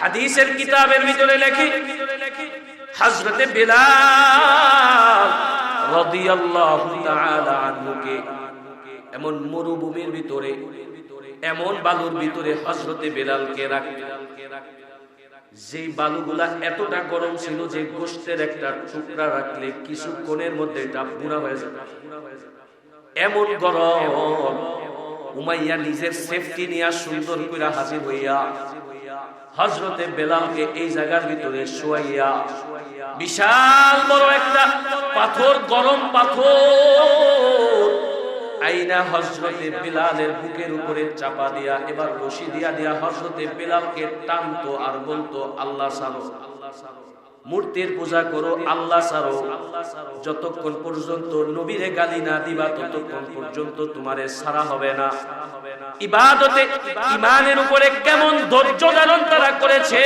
হাদিসের কিতাবের ভিতরে লেখি, হযরতে বিলাল এমন মরুভূমির ভিতরে, এমন বালুর ভিতরে হযরতে বেলালকে রাখতেন যে বালুগুলা এতটা গরম ছিল যে গোষ্ঠের একটা টুকরা রাখলে কিছুক্ষণের মধ্যে এটা পুরা হয়ে যাবে। এমন গরম, উমাইয়া নিজের সেফটি নিয়ে সুন্দর করে হাজির হইয়া হজরতে বেলালকে এই জায়গার ভিতরে শোয়াইয়া, বিশাল বড় একটা পাথর, গরম পাথর, আইনা হজরতে বিলালের বুকের উপরে চাপা দিয়া, এবার রশি দিয়া দিয়া হজরতে বেলালকে টানতো আর বলতো, আল্লাহ সারো। মূর্তির পূজা করো, আল্লাহ সারো যতক্ষণ পর্যন্ত নবীরে গালি না দিবা, ততক্ষণ পর্যন্ত তোমারে সারা হবে না। ইবাদতে ইমানের উপরে কেমন ধৈর্য ধারণ তারা করেছে?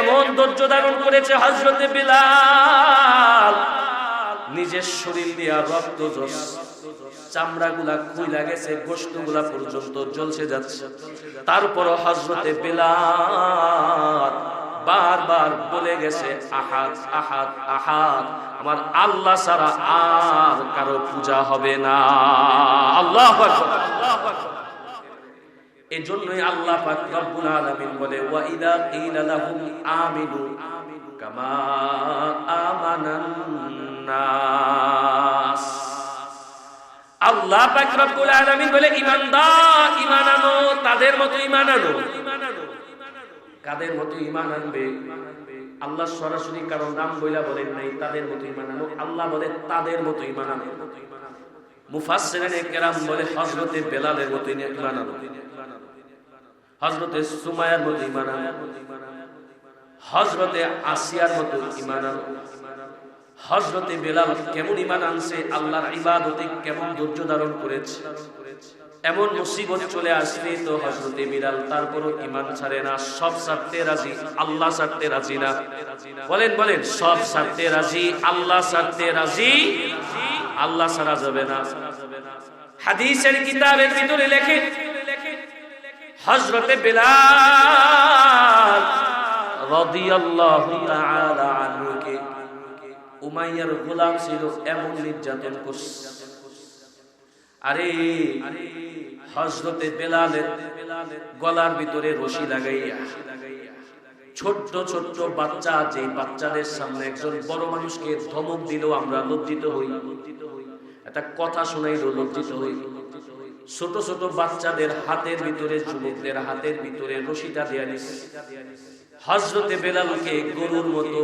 এমন ধৈর্য ধারণ করেছে হজরতে বিলাল। নিজের শরীর দিয়া রক্ত জস চামড়া গুলা খুইলা গেছে গোষ্ঠগুলা পর্যন্ত জ্বলছে যাচ্ছে। তারপর হজরতে বেলাল বারবার বলে গেছে আহাত আহাত আহাত আমার আল্লাহ ছাড়া আর কারও পূজা হবে না। আল্লাহ এজন্যই আল্লাহ পাক রব্বুল আলামিন বলে, ওয়া ইদা কিলা লাহুম আমিনু কামা আমানান নাস। আল্লাহ পাক রব্বুল আলামিন বলে ইমানদার ঈমান আনো, তাদের মতো ঈমান আনো। কাদের মতো ইমান আনবে? আল্লাহ সরাসরি কারণ নাম বইলা বলেন নাই, তাদের মতো ইমান আনো আল্লাহ বলে, তাদের মতো ইমান আনো মুফাসসিরিনে কেরাম বলে, হযরতে বেলালের মতো ইমান আনো হযরতে সুমায়ার মতো ইমান আনো হযরতে আসিয়ার মতো ইমান আনো হজরতে বেলাল কেমন ইমান আনছে, আল্লাহর ইবাদতে কেমন ধৈর্য ধারণ করেছে। এমন মুসিবত চলে আসবে তো হজরতে বিলাল তারপরও ইমান ছাড়ে না, সব ছাড়তে রাজি, আল্লাহ ছাড়তে রাজি না। বলেন বলেন, সব ছাড়তে রাজি, আল্লাহ ছাড়তে রাজি, আল্লাহ ছাড়া যাবে না। হাদিসের কিতাবের ভিতরে লেখে হজরতে বেলাল রাদিয়াল্লাহু তাআলা আনহুকে উমাইয়ার গোলাম ছিল এমন নির্যাতন করছে। আরে হজরতে বেলালের গলার ভিতরে রশি লাগাইয়া, ছোট্ট ছোট্ট বাচ্চা যে বাচ্চাদের সামনে একজন বড় মানুষকে ধমক দিলেও আমরা লজ্জিত হই। একটা কথা শোনাইলেও লজ্জিত হই। ছোট ছোট বাচ্চাদের হাতের ভিতরে, যুবকদের হাতের ভিতরে রশিটা দেয়া দিছে হজরতে বেলালকে গরুর মতো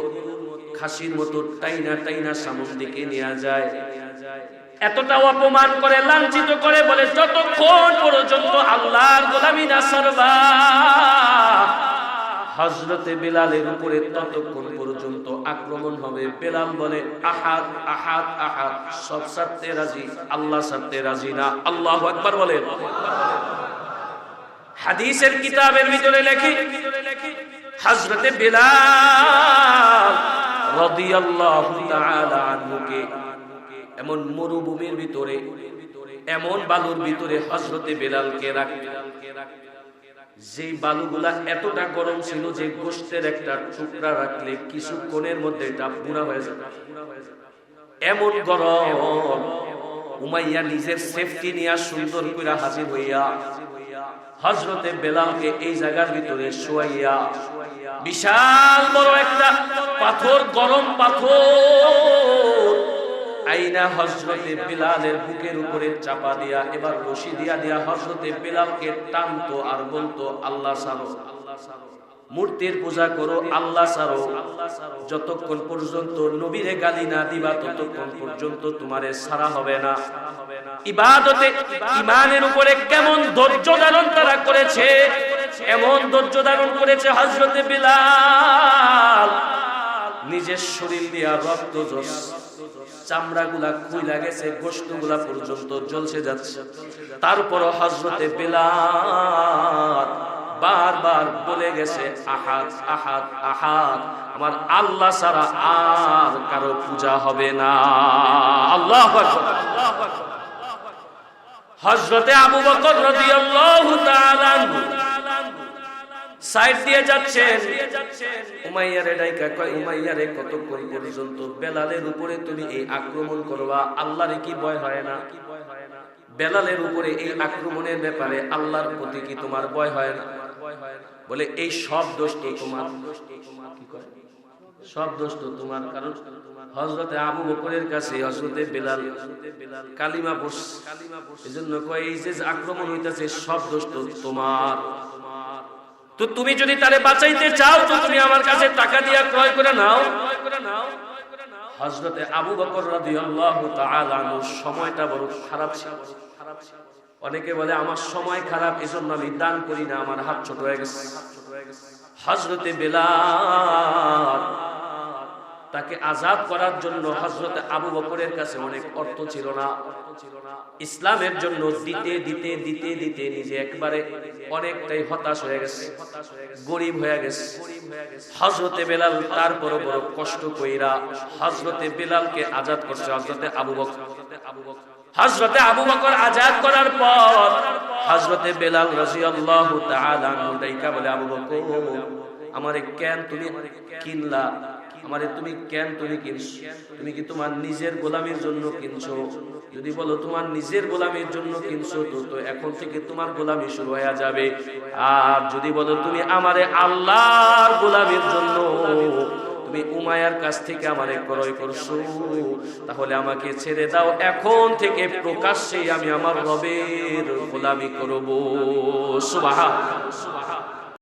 খাসির মতো টাইনা টাইনা সামন দিকে নেওয়া যায়। এতটা অপমান করে, লাঞ্ছিত করে বলে, যতক্ষণ পর্যন্ত আল্লাহর গোলামি না সরবা হজরতে বেলালের উপরে ততক্ষণ পর্যন্ত আক্রমণ হবে। বেলাল বলে আহাত আহাত আহাত সব সারতে রাজি, আল্লাহ সারতে রাজি না। আল্লাহ একবার বলেন। হাদিসের কিতাবের ভিতরে লেখি হজরতে বেলাল এমন মরুভূমির ভিতরে, এমন বালুর ভিতরে হযরতে বেলালকে যে বালুগুলা এতটা গরম ছিল যে গোষ্ঠের একটা টুকরা রাখলে কিছুক্ষণের মধ্যে এটা পুরা হয়ে যাবে। এমন গরম, উমাইয়া নিজের সেফটি নিয়ে সুন্দর করে হাজির হইয়া হজরতে বেলালকে এই জায়গার ভিতরে শোয়াইয়া বিশাল বড় একটা পাথর, গরম পাথর। আইনা হজরতে বিলালের বুকের উপরে চাপা দিয়া, এবার রশি দিয়া দিয়া হজরতে বিলালকে টানতো আর বলতো, আল্লাহ সারো মূর্তির পূজা করো, আল্লাহ সারো যতক্ষণ পর্যন্ত নবীরে গালি না দিবা, ততক্ষণ পর্যন্ত তোমারে সারা হবে না। ইবাদতে ইমানের উপরে কেমন ধৈর্য ধারণ তারা করেছে এমন ধৈর্য ধারণ করেছে হজরতে বিলাল। নিজের শরীর দিয়া রক্ত জস চামড়া গুলা খুইলা গেছে গোষ্ঠগুলা পর্যন্ত জ্বলছে যাচ্ছে। তারপর হজরতে বেলাল বারবার বলে গেছে আহাত আহাত আহাত আমার আল্লাহ ছাড়া আর কারও পূজা হবে না। আল্লাহ হজরতে আবু বকর রাদিয়াল্লাহু তাআলা সাইড দিয়ে যাচ্ছেন। উমাইয়ারে ডাইকা কয় উমাইয়ারে কতক্ষণ পর্যন্ত বেলালের উপরে তুমি এই আক্রমণ করবা? আল্লাহরে কি ভয় হয় না? বেলালের উপরে এই আক্রমণের ব্যাপারে আল্লাহর প্রতি কি তোমার ভয় হয় না? বলে এই সব দোষ তো তোমার। সব দোষ তো তোমার কারণ হজরতে আবু বকরের কাছে হজরতে বেলাল কালিমা পড়স এই জন্য কয় এই যে আক্রমণ হইতেছে সব দোষ তো তোমার। তো তুমি যদি তারে বাঁচাইতে চাও, তো তুমি আমার কাছে টাকা দিয়া ক্রয় করে নাও। হজরতে আবু বকর রাদিয়াল্লাহু তাআলা সময়টা বড় খারাপ ছিল। অনেকে বলে, আমার সময় খারাপ, এজন্য আমি দান করি না, আমার হাত ছোট হয়ে গেছে। হজরতে বেলাল তাকে আজাদ করার জন্য হজরতে আবু বকরের কাছে অনেক অর্থ ছিল না। ইসলামের জন্য দিতে দিতে দিতে দিতে নিজে একবারে অনেকটাই হতাশ হয়ে গেছে, গরিব হয়ে গেছে। হজরতে বেলাল তারপর বড় কষ্ট কইরা হজরতে বেলালকে আজাদ করছে হজরতে আবু বকর। হজরতে আবু বকর আজাদ করার পর হজরতে বেলাল রাদিয়াল্লাহু তাআলা বলে, আবু বকর, আমারে কেন তুমি কিনলা আমারে তুমি কেন তুমি কিনছো? তুমি কি তোমার নিজের গোলামির জন্য কিনছো? যদি বলো তোমার নিজের গোলামির জন্য কিনছো, তো তো এখন থেকে তোমার গোলামি শুরু হয়ে যাবে। আর যদি বলো তুমি আমারে আল্লাহর গোলামির জন্য তুমি উমায়ার কাছ থেকে আমারে ক্রয় করছ, তাহলে আমাকে ছেড়ে দাও। এখন থেকে প্রকাশ্যে আমি আমার রবের গোলামি করব। সুবহান